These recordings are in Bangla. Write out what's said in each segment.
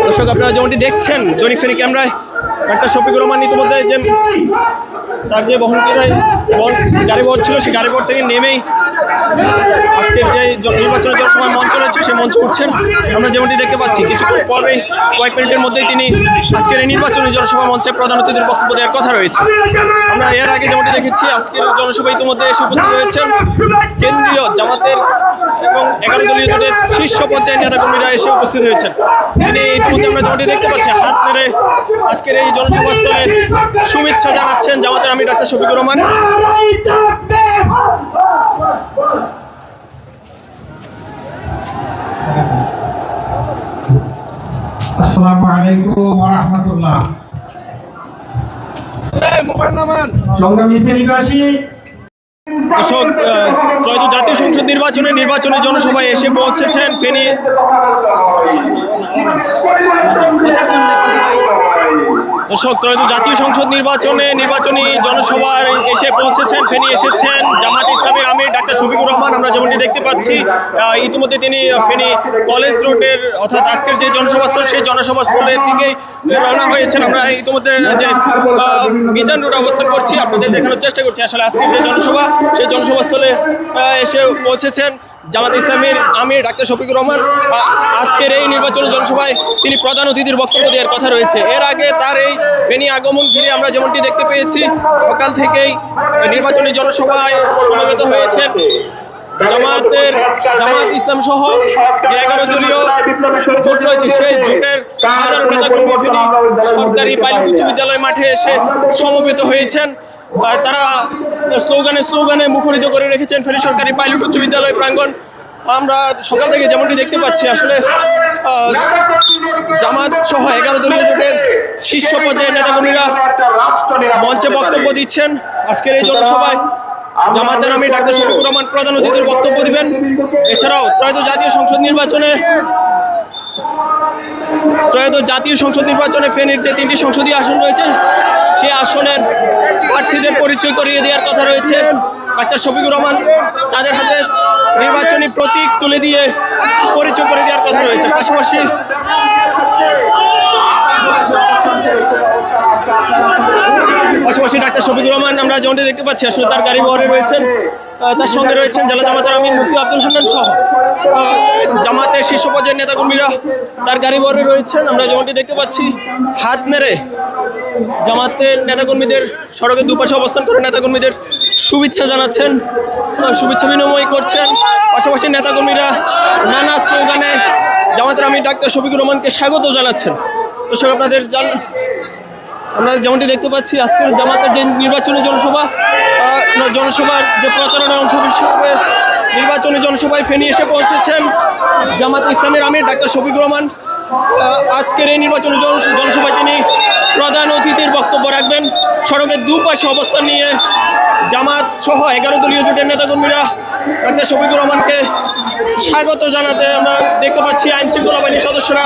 দর্শক আপনারা যেমনটি দেখছেন দৈনিক শ্রেণি ক্যামেরায় ডাক্তার শফিকুর রহমান ইতিমধ্যে যে তার যে বহন গাড়ি বহর ছিল সেই গাড়ি বহর থেকে নেমেই আজকের যে নির্বাচনের জনসভার মঞ্চ রয়েছে, সেই মঞ্চে উঠছেন আমরা যেমনটি দেখতে পাচ্ছি, কিছুক্ষণ পরেই কয়েক মিনিটের মধ্যেই তিনি আজকের এই নির্বাচনী জনসভা মঞ্চে প্রধান অতিথির বক্তব্য দেওয়ার কথা রয়েছে। আমরা এর আগে যেমনটি দেখেছি, আজকের জনসভা ইতিমধ্যে এসে উপস্থিত হয়েছেন কেন্দ্রীয় জামাতের এবং এগারো দলীয় জোটের শীর্ষ পর্যায়ের নেতাকর্মীরা এসে উপস্থিত হয়েছেন। তিনি ইতিমধ্যে আমরা যেমনটি দেখতে পাচ্ছি, হাত নেড়ে আজকের এই জনসভাস্থলে শুভেচ্ছা জানাচ্ছেন জামাতের আমি ডাক্তার শফিকুর রহমান। আসসালামু আলাইকুম ওয়া রাহমাতুল্লাহ। সংগ্রামী জাতীয় সংসদ নির্বাচনে নির্বাচনী জনসভায় এসে পৌঁছেছেন ফেনী দর্শক ত্রয়োদশ জাতীয় সংসদ নির্বাচনে নির্বাচনী জনসভায় এসে পৌঁছেছেন, ফেনী এসেছেন। জামাত ইসলামের আমির ডাক্তার শফিকুর রহমান আমরা যেমনটি দেখতে পাচ্ছি ইতিমধ্যে তিনি ফেনী কলেজ রোডের অর্থাৎ আজকের যে জনসভাস্থল, সেই জনসভাস্থলের দিকে রওনা হয়েছেন। আমরা ইতিমধ্যে যে মিজান রোড অবস্থান করছি, আপনাদের দেখানোর চেষ্টা করছি। আসলে আজকের যে জনসভা, সেই জনসভাস্থলে এসে পৌঁছেছেন। জামাত ইসলামের আমির ডাক্তার শফিকুর রহমান আজকের এই নির্বাচনী জনসভায় তিনি প্রধান অতিথির বক্তব্য দেওয়ার কথা রয়েছে। এর আগে তার এই ফেনী আগমন ঘিরে আমরা যেমনটি দেখতে পেয়েছি, সকাল থেকেই নির্বাচনী জনসভায় সমবেত হয়েছেন জামাতের জামাত ইসলাম সহ যে এগারো দলীয় জোট রয়েছে, সেই জোটের হাজারো নেতাকর্মী সরকারি পাইলট উচ্চ বিদ্যালয় মাঠে এসে সমবেত হয়েছেন। তারা স্লোগানে স্লোগানে মুখরিত করে রেখেছেন ফেনী সরকারি পাইলট উচ্চ বিদ্যালয় প্রাঙ্গণ। আমরা সকাল থেকে যেমনটি দেখতে পাচ্ছি, আসলে জামাত সহ এগারো দলীয় জোটের শীর্ষ পর্যায়ের নেতাকর্মীরা মঞ্চে বক্তব্য দিচ্ছেন। আজকের এই জনসভায় জামাতের আমি ডাক্তার শফিকুর রহমান প্রধান অতিথির বক্তব্য দিবেন। এছাড়াও ত্রয়োদশ জাতীয় সংসদ নির্বাচনে, ত্রয়োদশ জাতীয় সংসদ নির্বাচনে ফেনীর যে তিনটি সংসদীয় আসন রয়েছে, সেই আসনের পরিচয় করিয়ে দেওয়ার কথা রয়েছে। ডাক্তার শফিকুর রহমান তাদের হাতে নির্বাচনী প্রতীক তুলে দিয়ে পরিচয় করে দেওয়ার কথা রয়েছে। পাশাপাশি পাশাপাশি ডাক্তার শফিকুর রহমান আমরা যেমনটি দেখতে পাচ্ছি, আসলে তার গাড়ি বহরে রয়েছেন। তার সঙ্গে রয়েছেন জেলা জামাতের আমির মুফতি আব্দুল হান্নান সহ। জামাতের শীর্ষ পর্যায়ের নেতাকর্মীরা তার গাড়ি বহরে রয়েছেন। আমরা যেমনটি দেখতে পাচ্ছি, হাত নেড়ে জামাতের নেতাকর্মীদের সড়কের দুপাশে অবস্থান করে নেতাকর্মীদের শুভেচ্ছা জানাচ্ছেন শুভেচ্ছা বিনিময় করছেন। পাশাপাশি নেতাকর্মীরা নানা স্লোগানে জামাতের আমির ডাক্তার শফিকুর রহমানকে স্বাগত জানাচ্ছেন। দর্শক, আপনাদের জান আমরা যেমনটি দেখতে পাচ্ছি, আজকের জামাতের যে নির্বাচনী জনসভা জনসভার যে প্রচারণার অংশ হিসেবে নির্বাচনী জনসভায় ফেনী এসে পৌঁছেছেন জামাত ইসলামের আমির ডাক্তার শফিকুর রহমান। আজকের এই নির্বাচনী জন- জনসভায় তিনি প্রধান অতিথির বক্তব্য রাখবেন। সড়কের দুপাশে অবস্থান নিয়ে জামাত সহ এগারো দলীয় জোটের নেতাকর্মীরা ডাক্তার শফিকুর রহমানকে স্বাগত জানাতে আমরা দেখতে পাচ্ছি আইন শৃঙ্খলা বাহিনীর সদস্যরা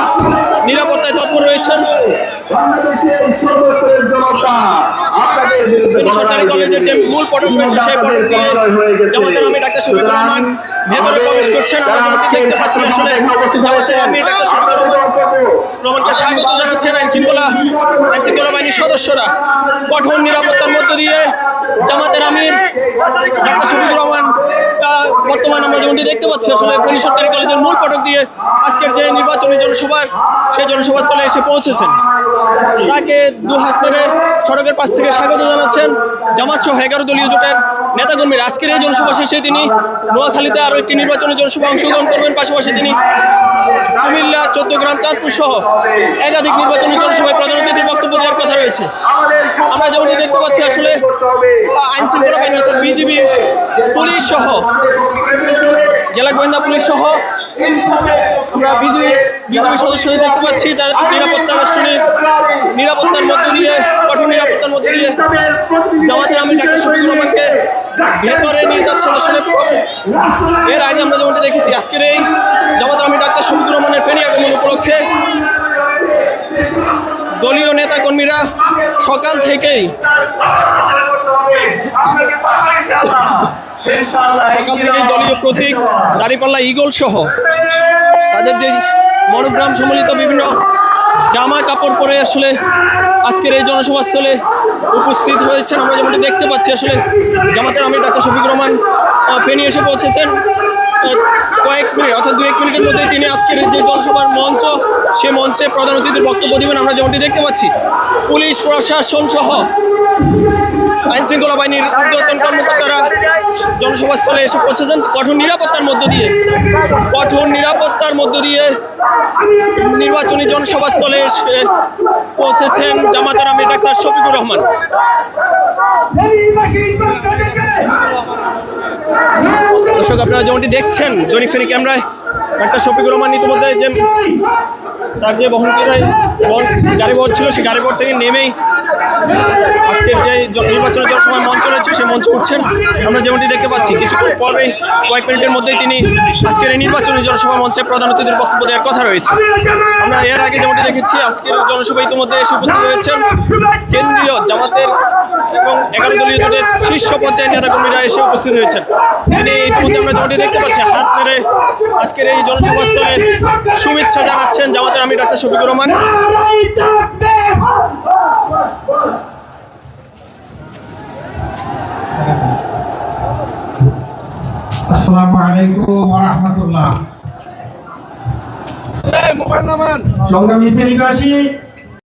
নিরাপত্তায় তৎপর রয়েছেন। সরকারি কলেজের যে মূল ফটক রয়েছে সেই ফটক দিয়ে জামাতের আমি ডাক্তার শফিকুর রহমান ভেতরে প্রবেশ করছেন আমরা দেখতে পাচ্ছি আসলে। জামাতের আমি ডাক্তার শফিকুর রহমানকে স্বাগত জানাচ্ছেন আইন শৃঙ্খলা আইন শৃঙ্খলা বাহিনীর সদস্যরা। কঠোর নিরাপত্তার মধ্য দিয়ে জামাতের আমির ডাক্তার শফিকুর রহমান বর্তমান আমরা যেমনটি দেখতে পাচ্ছি আসলে ফেনী সরকারি কলেজের মূল ফটক দিয়ে আজকের যে নির্বাচনী জনসভার সেই জনসভাস্থলে এসে পৌঁছেছেন। তাকে দু হাত ধরে সড়কের পাশ থেকে স্বাগত জানাচ্ছেন। জামাত সহ এগারো দলীয় জোটের নেতাকর্মীরা, আজকের এই জনসভা শেষে তিনি নোয়াখালীতে আরও একটি নির্বাচনী জনসভা অংশগ্রহণ করবেন। পাশাপাশি তিনি কুমিল্লা, চোদ্দগ্রাম, চাঁদপুর সহ একাধিক নির্বাচনী জনসভায় প্রধান অতিথির বক্তব্য দেওয়ার কথা রয়েছে। আমরা যেমনটি দেখতে পাচ্ছি, আসলে আইন শৃঙ্খলা বাহিনী অর্থাৎ বিজিবি পুলিশ সহ, জেলা গোয়েন্দা পুলিশ সহ, আমরা বিজেপি বিজেপি সদস্যদের দেখতে পাচ্ছি তাদের নিরাপত্তা বেষ্টনী, নিরাপত্তার মধ্য দিয়ে, কঠোর নিরাপত্তার মধ্য দিয়ে জামাতের আমি ডাক্তার শফিকুর রহমানকে ভেতরে নিয়ে যাচ্ছেন আসলে। এর আগে আমরা যেমনটা দেখেছি, আজকের এই জামাতের আমি ডাক্তার শফিকুর রহমানের ফেনী আগমন উপলক্ষে দলীয় নেতা কর্মীরা সকাল থেকেই সকাল থেকেই দলীয় প্রতীক, দাঁড়িপাল্লা ইগল সহ তাদের যে মনোগ্রাম সম্মিলিত বিভিন্ন জামা কাপড় পরে আসলে আজকের এই জনসভাস্থলে উপস্থিত হয়েছেন। আমরা যেমনটি দেখতে পাচ্ছি, আসলে জামাতের আমির ডাক্তার শফিকুর রহমান ফেনী এসে পৌঁছেছেন। কয়েক মিনিট, অর্থাৎ দু এক মিনিটের মধ্যে তিনি আজকের যে জনসভার মঞ্চ, সে মঞ্চে প্রধান অতিথির বক্তব্য দিবেন। আমরা যেমনটি দেখতে পাচ্ছি, পুলিশ প্রশাসন সহ আইন শৃঙ্খলা বাহিনীর ঊর্ধ্বতন কর্মকর্তারা জনসভাস্থলে এসে পৌঁছেছেন। কঠোর নিরাপত্তার মধ্য দিয়ে। কঠোর নিরাপত্তার মধ্য দিয়ে নির্বাচনী জনসভাস্থলে এসে পৌঁছেছেন জামাতের আমির ডাক্তার শফিকুর রহমান। দর্শক, আপনারা যেমনটি দেখছেন, দৈনিক ফেনী ক্যামেরায় ডাক্তার শফিকুর রহমান ইতিমধ্যে যে তার যে বহনকারী বহন গাড়ি বহর ছিল, সেই গাড়ি বহর থেকে নেমেই আজকের যে জ- নির্বাচনের জনসভায় মঞ্চ রয়েছে, সেই মঞ্চ করছেন আমরা যেমনটি দেখতে পাচ্ছি, কিছুক্ষণ পরে কয়েক মিনিটের মধ্যেই তিনি আজকের এই নির্বাচনী জনসভা মঞ্চে প্রধান অতিথির বক্তব্য দেওয়ার কথা রয়েছে। আমরা এর আগে যেমনটি দেখেছি, আজকের জনসভা ইতিমধ্যে এসে উপস্থিত হয়েছেন কেন্দ্রীয় জামাতের এবং এগারো দলীয় জোটের শীর্ষ পর্যায়ের নেতাকর্মীরা এসে উপস্থিত হয়েছেন। তিনি ইতিমধ্যে আমরা যেমনটি দেখতে পাচ্ছি, হাত নেড়ে আজকের এই জনসভাস্থলে শুভেচ্ছা জানাচ্ছেন জামাতের আমি ডাক্তার শফিকুর রহমান। আসসালামু আলাইকুম ওয়া রাহমাতুল্লাহ। সংগ্রামী ফেনীবাসী